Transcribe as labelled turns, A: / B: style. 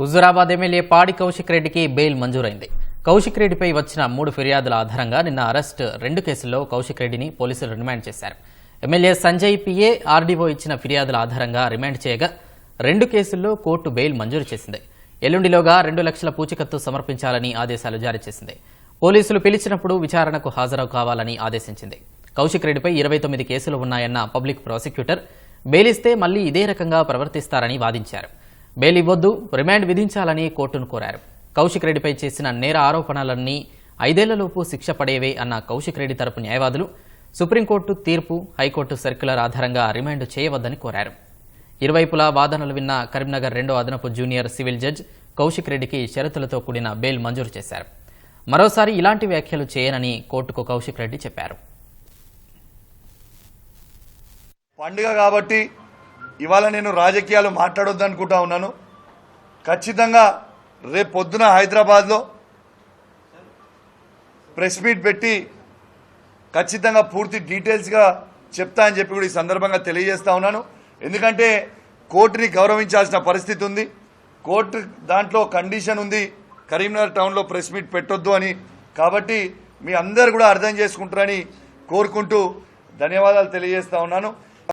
A: Huzurabad MLA పాడి కౌశిక్ రెడ్డికి bail మంజూరైంది. Kaushik రెడ్డిపై వచ్చిన మూడు ఫిర్యాదుల ఆధారంగా నిన్న అరెస్ట్ రెండు కేసుల్లో కౌశిక్ రెడ్డిని పోలీసులు రిమాండ్ చేశారు. ఎమ్మెల్యే సంజయ్ పిఏ ఆర్డీఓ ఇచ్చిన ఫిర్యాదుల ఆధారంగా రిమాండ్ చేయగా రెండు కేసుల్లో కోర్టు బెయిల్ మంజూరు చేసింది. ఎల్లుండిలోగా రెండు లక్షల పూచికత్తు సమర్పించాలని ఆదేశాలు జారీ చేసింది. పోలీసులు పిలిచినప్పుడు విచారణకు హాజరు కావాలని ఆదేశించింది. కౌశిక్ రెడ్డిపై ఇరవై తొమ్మిది కేసులు ఉన్నాయన్న పబ్లిక్ ప్రాసిక్యూటర్ బెయిలిస్తే మళ్ళీ ఇదే రకంగా ప్రవర్తిస్తారని వాదించారు. బెయిల్ ఇవ్వొద్దు రిమాండ్ విధించాలని కోర్టును కోరారు. కౌశిక్ రెడ్డిపై చేసిన నేర ఆరోపణలన్నీ ఐదేళ్ళలోపు శిక్ష పడేవే అన్న కౌశిక్ రెడ్డి తరపు న్యాయవాదులు సుప్రీంకోర్టు తీర్పు హైకోర్టు సర్క్యులర్ ఆధారంగా రిమాండ్ చేయవద్దని కోరారు. ఇరువైపులా వాదనలు విన్న కరీంనగర్ రెండో అదనపు జూనియర్ సివిల్ జడ్జ్ కౌశిక్ రెడ్డికి షరతులతో కూడిన బెయిల్ మంజూరు చేశారు. మరోసారి ఇలాంటి వ్యాఖ్యలు చేయనని కోర్టుకు కౌశిక్ రెడ్డి చెప్పారు.
B: పండుగ కాబట్టి ఇవాళ నేను రాజకీయాలు మాట్లాడొద్దు అనుకుంటా ఉన్నాను. ఖచ్చితంగా రేపు పొద్దున హైదరాబాద్లో ప్రెస్ మీట్ పెట్టి ఖచ్చితంగా పూర్తి డీటెయిల్స్గా చెప్తా అని చెప్పి కూడా ఈ సందర్భంగా తెలియజేస్తా ఉన్నాను. ఎందుకంటే కోర్టుని గౌరవించాల్సిన పరిస్థితి ఉంది. కోర్టు దాంట్లో కండిషన్ ఉంది. కరీంనగర్ టౌన్లో ప్రెస్ మీట్ పెట్టొద్దు అని. కాబట్టి మీ అందరు కూడా అర్థం చేసుకుంటారని కోరుకుంటూ ధన్యవాదాలు తెలియజేస్తా ఉన్నాను.